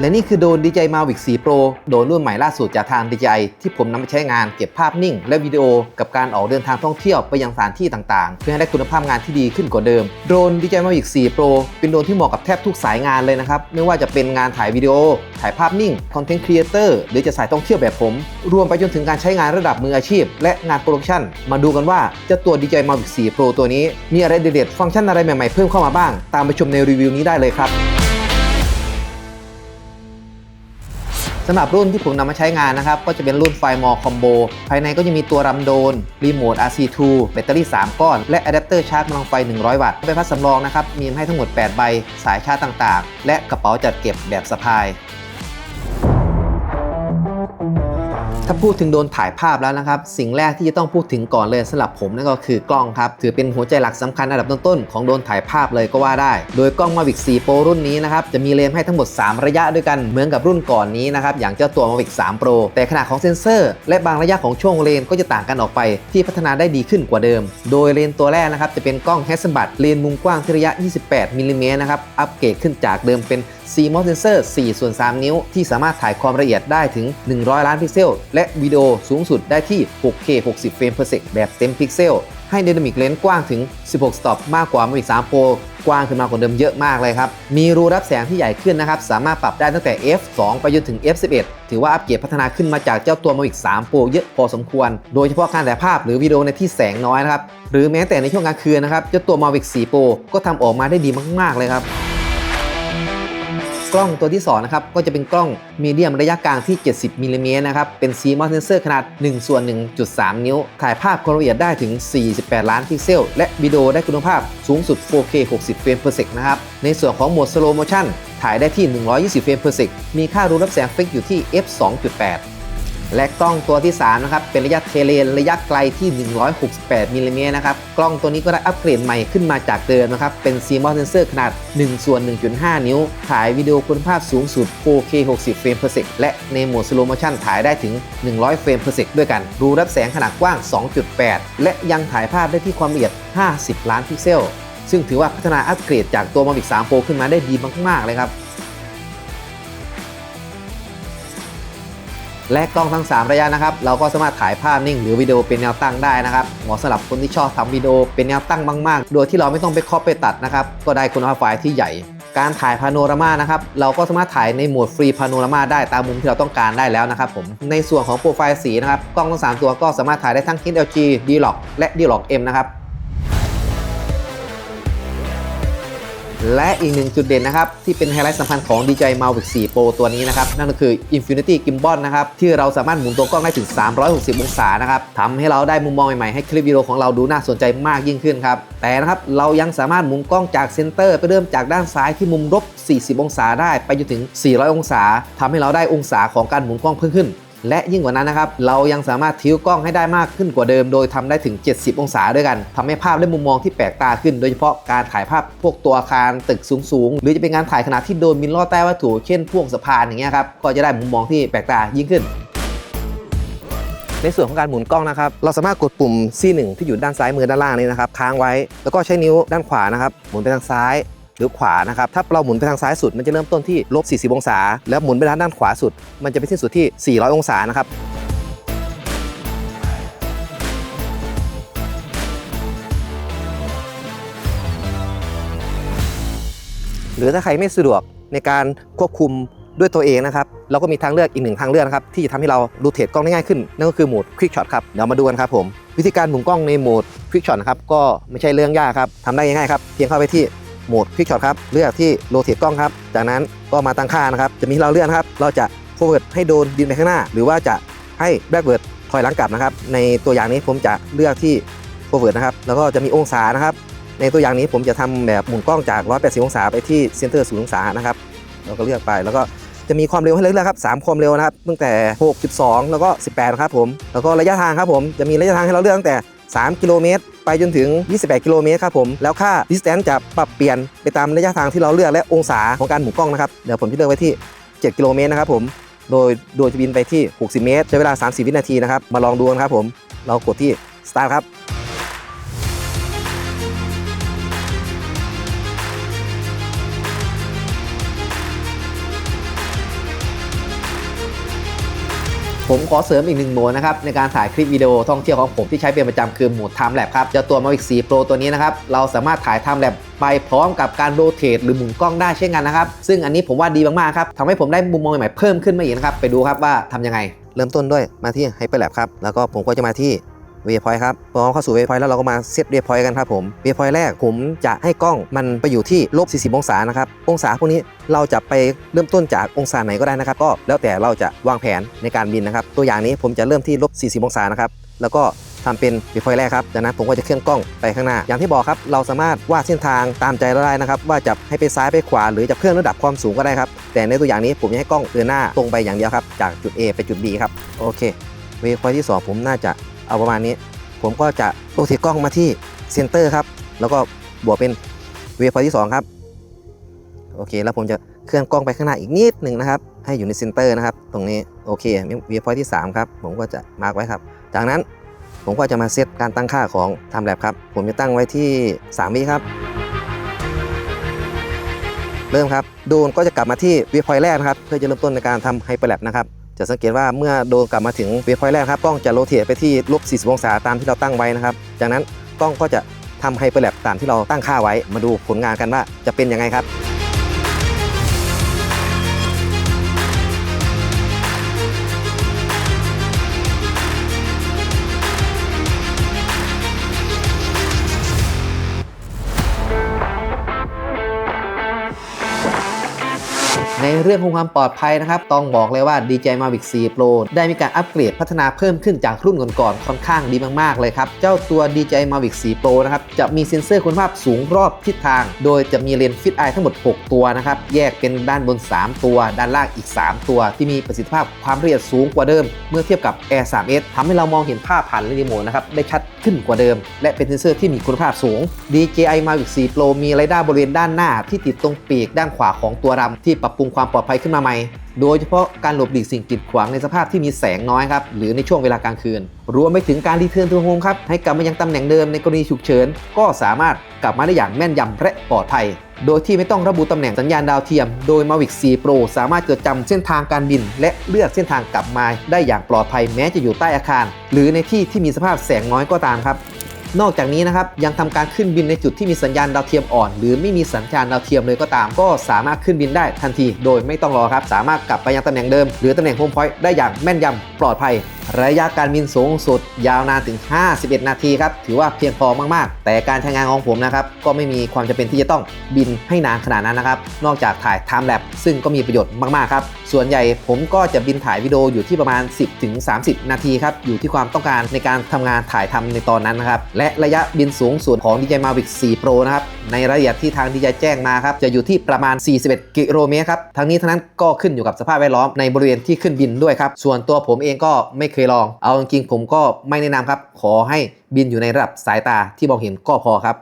และนี่คือโดน DJI Mavic 4 Pro โดรนรุ่นใหม่ล่าสุดจากทาง DJI ที่ผมนำมาใช้งานเก็บภาพนิ่ง และวิดีโอกับการออกเดินทางท่องเที่ยวไปยังสถานที่ต่างๆ เพื่อให้ได้คุณภาพงานที่ดีขึ้นกว่าเดิม โดน DJI Mavic 4 Pro เป็นโดนที่เหมาะกับแทบทุกสายงานเลยนะครับ ไม่ว่าจะเป็นงานถ่ายวิดีโอ ถ่ายภาพนิ่งคอนเทนต์ครีเอเตอร์หรือจะสายท่องเที่ยวแบบผม รวมไปจนถึงการใช้งานระดับมืออาชีพ และงานโปรดักชั่นมาดูกันว่าเจ้าตัว DJI Mavic 4 Pro ตัวนี้มีอะไรเด็ดๆฟังก์ชันอะไรใหม่ๆเพิ่มเข้ามาบ้าง ตามไปชมในรีวิวนี้ได้เลยครับ สำหรับรุ่นที่ผมนำมาใช้งานนะครับก็จะเป็นรุ่นไฟมอคอมโบภายในก็จะมีตัวรำโดน รีโมท RC2 แบตเตอรี่ 3 ก้อน และอะแดปเตอร์ชาร์จกำลังไฟ 100 วัตต์ใบพัดสำรองนะครับมีให้ทั้งหมด 8 ใบ สายชาร์จต่างๆ และกระเป๋าจัดเก็บแบบสะพาย ถ้าพูดถึงโดนถ่ายภาพแล้วนะครับ สิ่งแรกที่จะต้องพูดถึงก่อนเลยสำหรับผมนั่นก็คือกล้องครับ ถือเป็นหัวใจหลักสำคัญอันดับต้นๆของโดนถ่ายภาพเลยก็ว่าได้ โดยกล้อง Mavic 4 Pro รุ่นนี้นะครับ จะมีเลนส์ให้ทั้งหมด 3 ระยะด้วยกันเหมือนกับรุ่นก่อนนี้นะครับ อย่างเจ้าตัว Mavic 3 Pro แต่ขนาดของเซ็นเซอร์ และบางระยะของช่วงเลนก็จะต่างกันออกไป ที่พัฒนาได้ดีขึ้นกว่าเดิม โดยเลนส์ตัวแรกนะครับจะเป็นกล้อง Hasselblad เลนส์มุมกว้างที่ระยะ 28มิลลิเมตรนะครับอัปเกรดขึ้นจากเดิมเป็น CMOS sensor 4ส่วน3นิ้ว ที่สามารถถ่ายความละเอียดได้ถึง 100 ล้านพิกเซลและวิดีโอสูงสุดได้ที่ 6K 60 เฟรม per sec แบบเต็มพิกเซล ให้ Dynamic Range กว้างถึง 16สต็อปมากกว่า Mavic 3 Pro กว้างขึ้นมากว่าเดิมเยอะมากเลยครับ มีรูรับแสงที่ใหญ่ขึ้นนะครับ สามารถปรับได้ตั้งแต่ f2 ไปจนถึง f11 ถือว่าอัปเกรดพัฒนาขึ้นมาจากเจ้าตัว Mavic 3 Pro เยอะพอสมควร โดยเฉพาะการถ่ายภาพหรือวิดีโอในที่แสงน้อยนะครับ หรือแม้แต่ในช่วงกลางคืนนะครับ เจ้าตัว Mavic 4 Pro ก็ทำออกมาได้ดีมากๆเลยครับ กล้องตัวที่2นะครับก็จะเป็นกล้องมีเดียมระยะกลางที่ 70มิลลิเมตรนะครับเป็น CMOS sensor ขนาด1ส่วน1.3 นิ้ว ถ่ายภาพความละเอียดได้ถึง 48 ล้านพิกเซล และวิดีโอได้คุณภาพสูงสุด 4K 60 เฟรม per sec นะครับในส่วนของโหมด slow motion ถ่ายได้ที่ 120 เฟรม per sec มีค่ารูรับแสงฟิกอยู่ที่ f 2.8 และกล้องตัวที่ 3 นะครับ เป็นระยะเทเลนระยะไกลที่ 168มิลลิเมตรนะครับ กล้องตัวนี้ก็ได้อัปเกรดใหม่ขึ้นมาจากเดิมนะครับ เป็น CMOS sensor ขนาด 1 ส่วน 1.5 นิ้ว ถ่ายวิดีโอคุณภาพสูงสุด 4K 60 เฟรม per sec และในโหมด slow motion ถ่ายได้ถึง 100 เฟรม per sec ด้วยกัน รูรับแสงขนาดกว้าง 2.8 และยังถ่ายภาพได้ที่ความละเอียด 50 ล้านพิกเซล ซึ่งถือว่าพัฒนาอัปเกรดจากตัว Mavic 3 Pro ขึ้นมาได้ดีมากๆเลยครับ และกล้องทั้ง 3 ระยะนะครับ เราก็สามารถถ่ายภาพนิ่ง หรือวิดีโอเป็นแนวตั้งได้นะครับเหมาะสำหรับคนที่ชอบทำวิดีโอเป็นแนวตั้งมากๆ โดยที่เราไม่ต้องไปคอปไปตัดนะครับ ก็ได้คุณภาพไฟล์ที่ใหญ่ การถ่ายพาโนรามานะครับ เราก็สามารถถ่ายในโหมดฟรีพาโนรามาได้ตามมุมที่เราต้องการได้แล้วนะครับผม ในส่วนของโปรไฟล์สีนะครับ กล้องทั้ง 3 ตัวก็สามารถถ่ายได้ทั้ง HLG D-Log และ D-Log M นะครับ และอีกหนึ่งจุดเด่นนะครับ ที่เป็นไฮไลท์สำคัญของ DJI Mavic 4 Pro ตัวนี้นะครับ นั่นก็คือ Infinity Gimbal นะครับ ที่เราสามารถหมุนตัวกล้องได้ถึง 360 องศานะครับทำให้เราได้มุมมองใหม่ๆ ให้คลิปวิดีโอของเราดูน่าสนใจมากยิ่งขึ้นครับ แต่นะครับ เรายังสามารถหมุนกล้องจากเซนเตอร์ไปเริ่มจากด้านซ้ายที่มุมลบ40 องศาได้ไปจนถึง 400 องศาทำให้เราได้องศาของการหมุนกล้องเพิ่มขึ้น และยิ่งกว่านั้นนะครับ เรายังสามารถทิ้วกล้องให้ได้มากขึ้นกว่าเดิม โดยทำได้ถึง 70 องศาด้วยกันทำให้ภาพได้มุมมองที่แปลกตาขึ้น โดยเฉพาะการถ่ายภาพพวกตัวอาคารตึกสูงๆ หรือจะเป็นการถ่ายขณะที่โดนบินลอดใต้วัตถุเช่นพวกสะพานอย่างเงี้ยครับก็จะได้มุมมองที่แปลกตายิ่งขึ้นในส่วนของการหมุนกล้องนะครับ เราสามารถกดปุ่ม C1 ที่อยู่ด้านซ้ายมือด้านล่างนี้นะครับ ค้างไว้ แล้วก็ใช้นิ้วด้านขวานะครับ หมุนไปทางซ้าย หรือขวานะครับถ้าเราหมุนไปทางซ้ายสุดมันจะเริ่มต้นที่ลบ40 องศา แล้วหมุนไปทางด้านขวาสุด มันจะไปสิ้นสุดที่ 400 องศานะครับหรือถ้าใครไม่สะดวกในการควบคุมด้วยตัวเองนะครับ เราก็มีทางเลือกอีกหนึ่งทางเลือกนะครับ ที่จะทำให้เรารูเทตกล้องได้ง่ายขึ้น นั่นก็คือโหมด Quick Shot ครับ เดี๋ยวมาดูกันครับผม วิธีการหมุนกล้องในโหมด Quick Shot นะครับก็ไม่ใช่เรื่องยากครับทำได้ง่ายๆครับ เพียงเข้าไปที่ โหมด Quick Shot ครับเลือกที่โรเทกล้องครับ จากนั้นก็มาตั้งค่านะครับ จะมีให้เราเลือกนครับ เราจะ forward ให้โดนดินไปข้างหน้า หรือว่าจะให้ backward ถอยหลังกลับนะครับ ในตัวอย่างนี้ผมจะเลือกที่ forward นะครับ แล้วก็จะมีองศานะครับ ในตัวอย่างนี้ผมจะทำแบบหมุนกล้องจาก 180 องศาไปที่เซนเตอร์0องศานะครับเราก็เลือกไปแล้วก็จะมีความเร็วให้เลือกครับ3ความเร็วนะครับตั้งแต่ 6 12 แล้วก็ 18นะครับผม แล้วก็ระยะทางครับผม จะมีระยะทางให้เราเลือกตั้งแต่ 3 กิโลเมตร ไปจนถึง 28 กิโลเมตรครับผม แล้วค่า distance จะปรับเปลี่ยนไปตามระยะทางที่เราเลือกและองศาของการหมุนกล้องนะครับ เดี๋ยวผมจะเลือกไว้ที่ 7 กิโลเมตรนะครับผม โดยโดยจะบินไปที่ 60 เมตร ใช้เวลา 30 วินาทีนะครับ มาลองดูกันครับผม เรากดที่ start ครับ ผมขอเสริมอีกหนึ่งโหมดนะครับในการถ่ายคลิปวิดีโอท่องเที่ยวของผมที่ใช้เป็นประจำคือโหมด Time Lapse ครับเจ้าตัว Mavic 4 Pro ตัวนี้นะครับเราสามารถถ่าย Time Lapse ไปพร้อมกับการโรเตทหรือหมุนกล้องได้เช่นกันนะครับ ซึ่งอันนี้ผมว่าดีมากๆครับทำให้ผมได้มุมมองใหม่ๆเพิ่มขึ้นมาอีกนะครับไปดูครับว่าทำยังไง เริ่มต้นด้วยมาที่ Hyperlapse ครับแล้วก็ผมก็จะมาที่ เวพอยต์ครับพอเข้าสู่เวพอยต์แล้วเราก็มาเซตเวพอยต์กันครับผมเวพอยต์แรกผมจะให้กล้องมันไปอยู่ที่ลบ40 องศานะครับองศาพวกนี้เราจะไปเริ่มต้นจากองศาไหนก็ได้นะครับก็แล้วแต่เราจะวางแผนในการบินนะครับ ตัวอย่างนี้ผมจะเริ่มที่ลบ40 องศานะครับแล้วก็ทำเป็นเวพอยต์แรกครับ จากนั้นผมก็จะเคลื่อนกล้องไปข้างหน้า อย่างที่บอกครับ เราสามารถวาดเส้นทางตามใจเราได้นะครับ ว่าจะให้ไปซ้ายไปขวา หรือจะเพิ่มระดับความสูงก็ได้ครับ แต่ในตัวอย่างนี้ผมจะให้กล้องเดินหน้าตรงไปอย่างเดียวครับ จากจุด A ไปจุด B ครับ โอเคเวพอยที่สองผมน่าจะ เอาประมาณนี้ ผมก็จะโรเทตกล้องมาที่เซนเตอร์ครับ แล้วก็บวกเป็นเวฟพอยที่ 2 ครับ โอเค แล้วผมจะเคลื่อนกล้องไปข้างหน้าอีกนิดหนึ่งนะครับ ให้อยู่ในเซนเตอร์นะครับ ตรงนี้ โอเคเวฟพอยที่ 3 ครับ ผมก็จะมาร์กไว้ครับ จากนั้นผมก็จะมาเซตการตั้งค่าของ Time Lapse ครับ ผมจะตั้งไว้ที่ 3 วิครับ เริ่มครับ โดนก็จะกลับมาที่เวฟพอยแรกนะครับ เพื่อจะเริ่มต้นในการทำไฮเปอร์แลปนะครับ จะสังเกตว่าเมื่อโดนกลับมาถึงเวฟพอยต์แรกครับกล้องจะโรเตทไปที่ลบ40 องศาตามที่เราตั้งไว้นะครับ จากนั้นกล้องก็จะทำไฮเปอร์แลปตามที่เราตั้งค่าไว้มาดูผลงานกันว่าจะเป็นยังไงครับ ในเรื่องของความปลอดภัยนะครับ ต้องบอกเลยว่า DJI Mavic 4 Pro ได้มีการอัปเกรดพัฒนาเพิ่มขึ้นจากรุ่นก่อนๆค่อนข้างดีมากๆเลยครับ เจ้าตัว DJI Mavic 4 Pro นะครับ จะมีเซ็นเซอร์คุณภาพสูงรอบทิศทาง โดยจะมีเลนส์ฟิตไอทั้งหมด 6 ตัวนะครับ แยกเป็นด้านบน 3 ตัว ด้านล่างอีก 3 ตัว ที่มีประสิทธิภาพความละเอียดสูงกว่าเดิม เมื่อเทียบกับ Air 3s ทำให้เรามองเห็นภาพผ่านเลนส์โมนะครับได้ชัดขึ้นกว่าเดิม และเป็นเซ็นเซอร์ที่มีคุณภาพสูง DJI Mavic 4 Pro มีเรดาร์บริเวณด้านหน้าที่ติดตรงปีกด้านขวาของตัวรำที่ปรับปรุงความปลอดภัยขึ้นมาใหม่ โดยเฉพาะการหลบหลีกสิ่งกีดขวางในสภาพที่มีแสงน้อยครับ หรือในช่วงเวลากลางคืน รวมไปถึงการรีเทิร์นทูโฮมครับ ให้กลับมายังตำแหน่งเดิมในกรณีฉุกเฉิน ก็สามารถกลับมาได้อย่างแม่นยำและปลอดภัย โดยที่ไม่ต้องระบุตำแหน่งสัญญาณดาวเทียม โดย Mavic 4 Pro สามารถจดจำเส้นทางการบิน และเลือกเส้นทางกลับมาได้อย่างปลอดภัยแม้จะอยู่ใต้อาคาร หรือในที่ที่มีสภาพแสงน้อยก็ตามครับ นอกจากนี้นะครับยังทำการขึ้นบินในจุดที่มีสัญญาณดาวเทียมอ่อน หรือไม่มีสัญญาณดาวเทียมเลยก็ตาม ก็สามารถขึ้นบินได้ทันที โดยไม่ต้องรอครับ สามารถกลับไปยังตำแหน่งเดิม หรือตำแหน่งโฮมพอยต์ได้อย่างแม่นยำปลอดภัย ระยะการบินสูงสุดยาวนานถึง 51 นาทีครับ ถือว่าเพียงพอมากๆ แต่การใช้งานของผมนะครับ ก็ไม่มีความจำเป็นที่จะต้องบินให้นานขนาดนั้นนะครับ นอกจากถ่าย Time Lapse ซึ่งก็มีประโยชน์มากๆครับ ส่วนใหญ่ผมก็จะบินถ่ายวิดีโออยู่ที่ประมาณ 10ถึง30 นาทีครับ อยู่ที่ความต้องการในการทำงานถ่ายทำในตอนนั้นนะครับ และระยะบินสูงสุดของ DJI Mavic 4 Pro นะครับ ในรายละเอียดที่ทาง DJI แจ้งมาครับจะอยู่ที่ประมาณ 41 กิโลเมตรครับทั้งนี้ทั้งนั้นก็ขึ้นอยู่กับสภาพแวดล้อมในบริเวณที่ขึ้นบินด้วยครับส่วนตัวผมเองก็ไม่เคยลอง เอาจริงผมก็ไม่แนะนำครับขอให้บินอยู่ในระดับสายตาที่มองเห็นก็พอครับ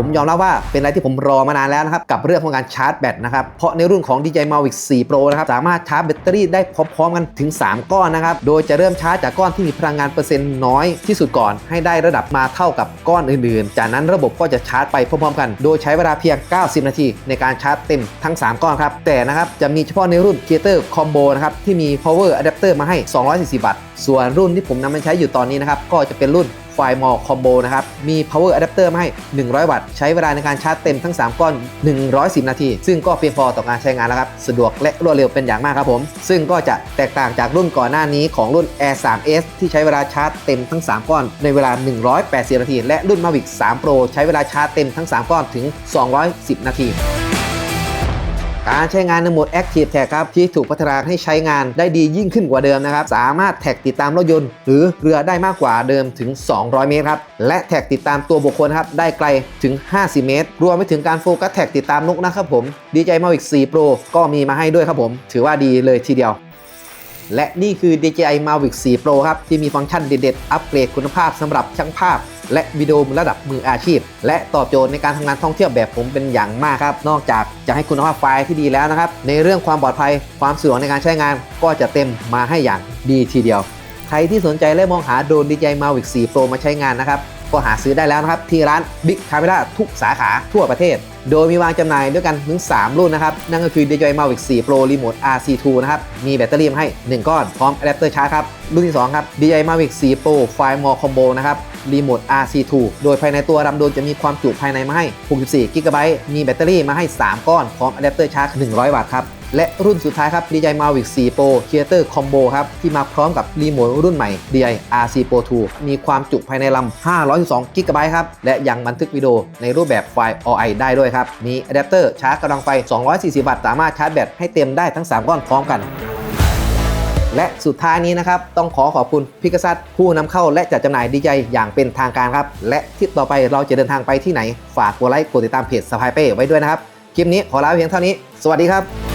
ผมยอมรับว่าเป็นอะไรที่ผมรอมานานแล้วนะครับ กับเรื่องของการชาร์จแบตนะครับ เพราะในรุ่นของ DJI Mavic 4 Pro นะครับ สามารถชาร์จแบตเตอรี่ได้พร้อมๆกันถึง 3 ก้อนนะครับ โดยจะเริ่มชาร์จจากก้อนที่มีพลังงานเปอร์เซ็นต์น้อยที่สุดก่อน ให้ได้ระดับมาเท่ากับก้อนอื่นๆ จากนั้นระบบก็จะชาร์จไปพร้อมๆกัน โดยใช้เวลาเพียง 90 นาที ในการชาร์จเต็มทั้ง 3 ก้อนครับ แต่นะครับจะมีเฉพาะในรุ่น Creator Combo นะครับที่มี power adapter มาให้ 240 วัตต์ ส่วนรุ่นที่ผมนำมาใช้อยู่ตอนนี้นะครับก็จะเป็นรุ่น ไฟมอลคอมโบนะครับ มี power adapter มาให้ 100 วัตต์ ใช้เวลาในการชาร์จเต็มทั้ง 3 ก้อน 110 นาที ซึ่งก็เพียงพอต่อการใช้งานแล้วครับ สะดวกและรวดเร็วเป็นอย่างมากครับผม ซึ่งก็จะแตกต่างจากรุ่นก่อนหน้านี้ของรุ่น Air 3s ที่ใช้เวลาชาร์จเต็มทั้ง 3 ก้อน ในเวลา 180 นาที และรุ่น Mavic 3 Pro ใช้เวลาชาร์จเต็มทั้ง 3 ก้อนถึง 210 นาที การใช้งานในโหมด Active Tag ครับที่ถูกพัฒนาให้ใช้งานได้ดียิ่งขึ้นกว่าเดิมนะครับ สามารถแท็กติดตามรถยนต์ หรือเรือได้มากกว่าเดิมถึง 200 เมตรครับ และแท็กติดตามตัวบุคคลครับได้ไกลถึง 50 เมตร รวมไปถึงการโฟกัสแท็กติดตามนกนะครับผม DJI Mavic 4 Pro ก็มีมาให้ด้วยครับผม ถือว่าดีเลยทีเดียวและนี่คือ DJI Mavic 4 Pro ครับ ที่มีฟังก์ชันเด็ดๆ อัปเกรดคุณภาพสำหรับช่างภาพ และวิดีโอระดับมืออาชีพ และตอบโจทย์ในการทำงานท่องเที่ยวแบบผมเป็นอย่างมากครับ นอกจากจะให้คุณภาพไฟล์ที่ดีแล้วนะครับ ในเรื่องความปลอดภัยความสะดวกในการใช้งาน ก็จะเต็มมาให้อย่างดีทีเดียว ใครที่สนใจและมองหาโดรน DJI Mavic 4 Pro มาใช้งานนะครับก็หาซื้อได้แล้วนะครับ ที่ร้าน Big Camera ทุกสาขาทั่วประเทศ โดยมีวางจำหน่ายด้วยกันถึง 3 รุ่นนะครับ นั่นก็คือ DJI Mavic 4 Pro Remote RC2 นะครับ มีแบตเตอรี่มาให้ 1 ก้อน พร้อมอะแดปเตอร์ชาร์จครับ รุ่นที่ 2 ครับ DJI Mavic 4 Pro Fire More Combo นะครับ Remote RC2 โดยภายในตัวลำโดนจะมีความจุภายในมาให้ 64 GB มีแบตเตอรี่มาให้ 3 ก้อน พร้อมอะแดปเตอร์ชาร์จ 100 วัตต์ครับ และรุ่นสุดท้ายครับ DJI Mavic 4 Pro Creator Combo ครับ ที่มาพร้อมกับรีโมทรุ่นใหม่ DJI RC Pro 2 มีความจุภายในลำ 512 GB ครับ และยังบันทึกวิดีโอในรูปแบบไฟล์ OI ได้ด้วยครับ มีอะแดปเตอร์ชาร์จกำลังไฟ 240 วัตต์ สามารถชาร์จแบตให้เต็มได้ทั้ง 3 ก้อนพร้อมกัน และสุดท้ายนี้นะครับต้องขอขอบคุณพิกซัตผู้นำเข้าและจัดจำหน่ายดีใจอย่างเป็นทางการครับ และทิศต่อไปเราจะเดินทางไปที่ไหน ฝากกดไลค์กดติดตามเพจสปายเป้ไว้ด้วยนะครับ คลิปนี้ขอลาเพียงเท่านี้ สวัสดีครับ